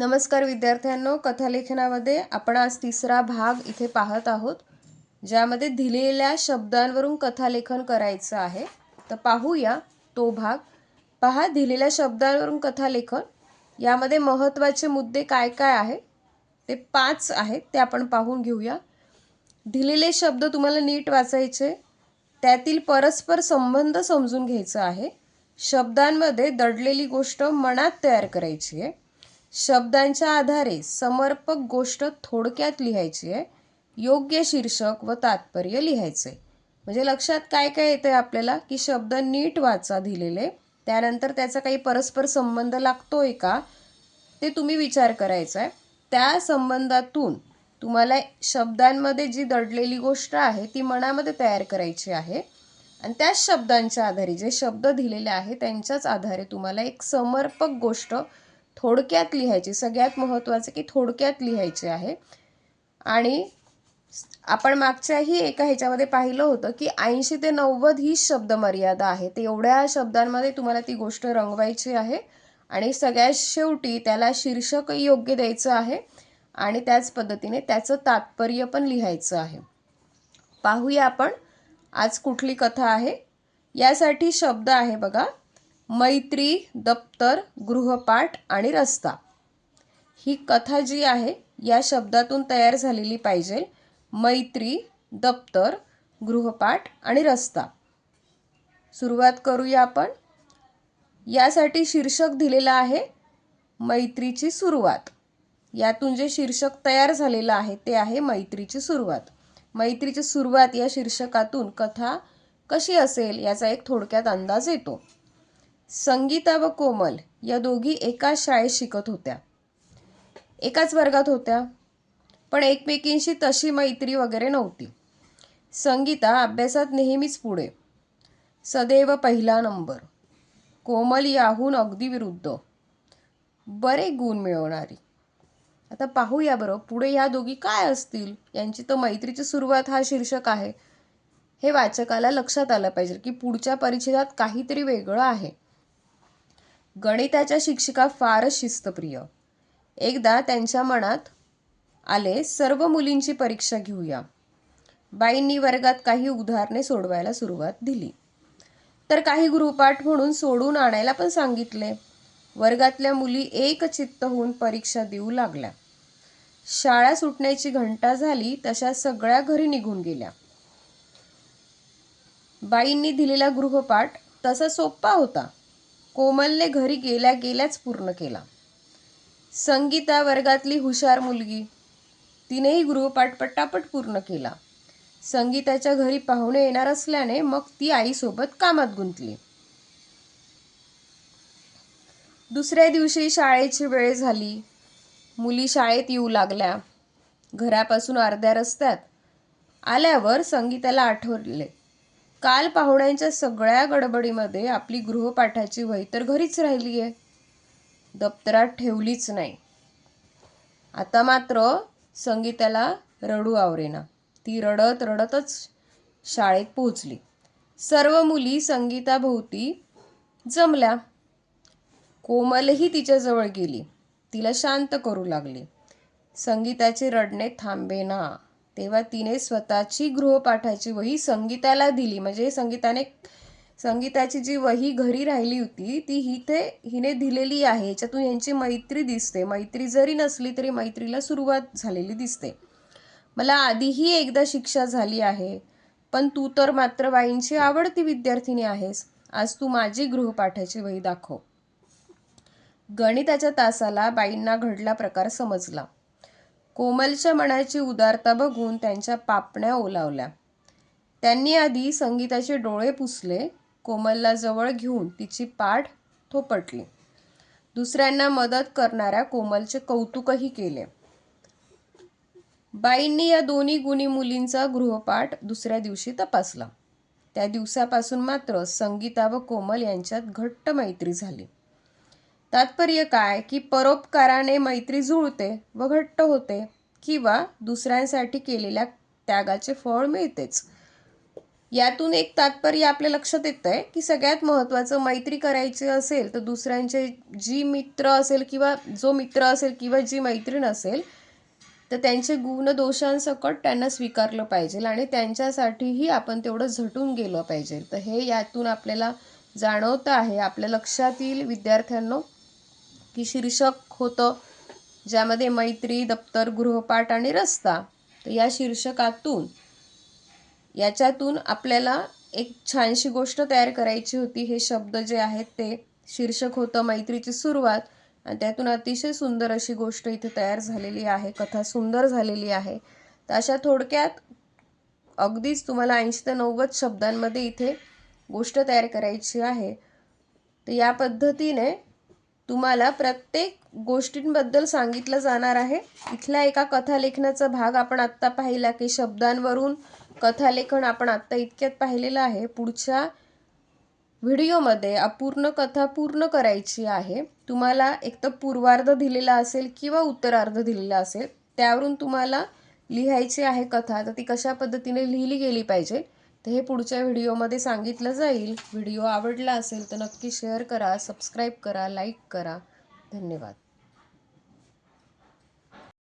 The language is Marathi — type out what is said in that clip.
नमस्कार विद्यार्थ्यांनो कथालेखनामध्ये आपण आज तिसरा भाग इथे पाहत आहोत ज्यामध्ये दिलेल्या शब्दांवरून कथालेखन करायचं आहे. तर पाहूया तो भाग. पहा दिलेल्या शब्दांवरून कथालेखन यामध्ये महत्त्वाचे मुद्दे काय काय आहे? ते पाच आहेत ते आपण पाहून घेऊया. दिलेले शब्द तुम्हाला नीट वाचायचे. त्यातील परस्पर संबंध समजून घ्यायचा आहे. शब्दांमध्ये दडलेली गोष्ट मनात तयार करायची आहे. शब्दांच्या आधारे समर्पक गोष्ट थोडक्यात लिहायची आहे. योग्य शीर्षक व तात्पर्य लिहायचे म्हणजे लक्षात काय काय येतं आहे आपल्याला? की शब्द नीट वाचा दिलेले. त्यानंतर त्याचा काही परस्पर संबंध लागतोय का? ते तुम्ही विचार करायचा आहे त्या संबंधातून तुम्हाला शब्दांमध्ये जी दडलेली गोष्ट आहे ती मनामध्ये तयार करायची आहे. आणि त्याच शब्दांच्या आधारे जे शब्द दिलेले आहे त्यांच्याच आधारे तुम्हाला एक समर्पक गोष्ट थोडक्यात लिहायची. सगळ्यात महत्त्वाचं की थोडक्यात लिहायचे आहे. आणि आपण मागच्याही एका ह्याच्यामध्ये पाहिलं होतं की ऐंशी ते नव्वद ही शब्दमर्यादा आहे. ते एवढ्या शब्दांमध्ये तुम्हाला ती गोष्ट रंगवायची आहे. आणि सगळ्यात शेवटी त्याला शीर्षक योग्य द्यायचं आहे. आणि त्याच पद्धतीने त्याचं तात्पर्य पण लिहायचं आहे. पाहूया आपण आज कुठली कथा आहे. यासाठी शब्द आहे बघा. मैत्री दप्तर गृहपाठ आणि रस्ता. ही कथा जी आहे या शब्दातून तयार झालेली पाहिजे. मैत्री दप्तर गृहपाठ आणि रस्ता. सुरुवात करूया आपण. यासाठी शीर्षक दिलेलं आहे मैत्रीची सुरुवात. यातून जे शीर्षक तयार झालेलं आहे ते आहे मैत्रीची सुरुवात. मैत्रीची सुरुवात या शीर्षकातून कथा कशी असेल याचा एक थोडक्यात अंदाज येतो. संगीता व कोमल या दोघी एकाच शाळेत शिकत होत्या. एकाच वर्गात होत्या पण एकमेकींशी तशी मैत्री वगैरे नव्हती. संगीता अभ्यासात नेहमीच पुढे. सदैव पहिला नंबर. कोमल याहून अगदी विरुद्ध. बरे गुण मिळवणारी. आता पाहूया बरं पुढे ह्या दोघी काय असतील? यांची तर मैत्रीची सुरुवात हा शीर्षक आहे. हे वाचकाला लक्षात आलं पाहिजे की पुढच्या परिच्छेदात काहीतरी वेगळं आहे. गणिताच्या शिक्षिका फारच शिस्तप्रिय. एकदा त्यांच्या मनात आले सर्व मुलींची परीक्षा घेऊया. बाईंनी वर्गात काही उदाहरणे सोडवायला सुरुवात दिली. तर काही गृहपाठ म्हणून सोडून आणायला पण सांगितले. वर्गातल्या मुली एकचित्त होऊन परीक्षा देऊ लागल्या. शाळा सुटण्याची घंटा झाली तशा सगळ्या घरी निघून गेल्या. बाईंनी दिलेला गृहपाठ तसा सोपा होता. कोमलने घरी गेल्या गेल्याच पूर्ण केला. संगीता वर्गातली हुशार मुलगी. तिनेही गृहपाठ पटापट पूर्ण केला. संगीताच्या घरी पाहुणे येणार असल्याने मग ती आईसोबत कामात गुंतली. दुसऱ्या दिवशी शाळेची वेळ झाली. मुली शाळेत येऊ लागल्या. घरापासून अर्ध्या रस्त्यात आल्यावर संगीताला आठवले. काल पाहुण्यांच्या सगळ्या गडबडीमध्ये आपली गृहपाठाची वही तर घरीच राहिली आहे. दप्तरात ठेवलीच नाही. आता मात्र संगीताला रडू आवरेना. ती रडत रडतच शाळेत पोहोचली. सर्व मुली संगीताभोवती जमल्या. कोमलही तिच्याजवळ गेली. तिला शांत करू लागली. संगीताचे रडणे थांबेना. तेव्हा तिने स्वतःची गृहपाठाची वही संगीताला दिली. म्हणजे संगीताने संगीताची जी वही घरी राहिली होती ती हिथे हिने दिलेली आहे. याच्यातून यांची मैत्री दिसते. मैत्री जरी नसली तरी मैत्रीला सुरुवात झालेली दिसते. मला आधीही एकदा शिक्षा झाली आहे पण तू तर मात्र बाईंची आवडती विद्यार्थिनी आहेस. आज तू माझी गृहपाठाची वही दाखव. गणिताच्या तासाला बाईंना घडला प्रकार समजला. कोमलच्या मनाची उदारता बघून त्यांच्या पापण्या ओलावल्या. त्यांनी आधी संगीताचे डोळे पुसले कोमलला जवळ घेऊन तिची पाठ थोपटली. दुसऱ्यांना मदत करणाऱ्या कोमलचे कौतुकही केले. बाईंनी या दोन्ही गुणी मुलींचा गृहपाठ दुसऱ्या दिवशी तपासला. त्या दिवसापासून मात्र संगीता व कोमल यांच्यात घट्ट मैत्री झाली. तात्पर्य काय? की परोपकाराने मैत्री जुळते व घट्ट होते किंवा दुसऱ्यांसाठी केलेल्या त्यागाचे फळ मिळतेच. यातून एक तात्पर्य आपल्या लक्षात येतं आहे की सगळ्यात महत्त्वाचं मैत्री करायची असेल तर दुसऱ्यांचे जी मित्र असेल किंवा जो मित्र असेल किंवा जी मैत्रीण असेल तर त्यांचे गुण दोषांसकट त्यांना स्वीकारलं पाहिजे आणि त्यांच्यासाठीही आपण तेवढं झटून गेलं पाहिजे. तर हे यातून आपल्याला जाणवतं आहे. आपल्या लक्षात येईल विद्यार्थ्यांना की शीर्षक होतं ज्यामध्ये मैत्री दप्तर गृहपाठ आणि रस्ता. तर या शीर्षकातून याच्यातून आपल्याला एक छानशी गोष्ट तयार करायची होती. हे शब्द जे आहेत ते शीर्षक होतं मैत्रीची सुरुवात. आणि त्यातून अतिशय सुंदर अशी गोष्ट इथे तयार झालेली आहे कथा सुंदर झालेली आहे. तर अशा थोडक्यात अगदीच तुम्हाला ऐंशी ते नव्वद शब्दांमध्ये इथे गोष्ट तयार करायची आहे. तर या पद्धतीने तुम्हाला प्रत्येक गोष्टींबद्दल सांगितलं जाणार आहे. इथल्या एका कथालेखनाचा भाग आपण आत्ता पाहिला की शब्दांवरून कथालेखन आपण आत्ता इतक्यात पाहिलेलं आहे. पुढच्या व्हिडिओमध्ये अपूर्ण कथा पूर्ण करायची आहे. तुम्हाला एक तर पूर्वार्ध दिलेला असेल किंवा उत्तरार्ध दिलेला असेल त्यावरून तुम्हाला लिहायची आहे कथा. तर ती कशा पद्धतीने लिहिली गेली पाहिजे? तर हे पुढच्या व्हिडिओमध्ये सांगितलं जाईल. व्हिडिओ आवडला असेल तर नक्की शेअर करा सबस्क्राईब करा लाईक करा. धन्यवाद.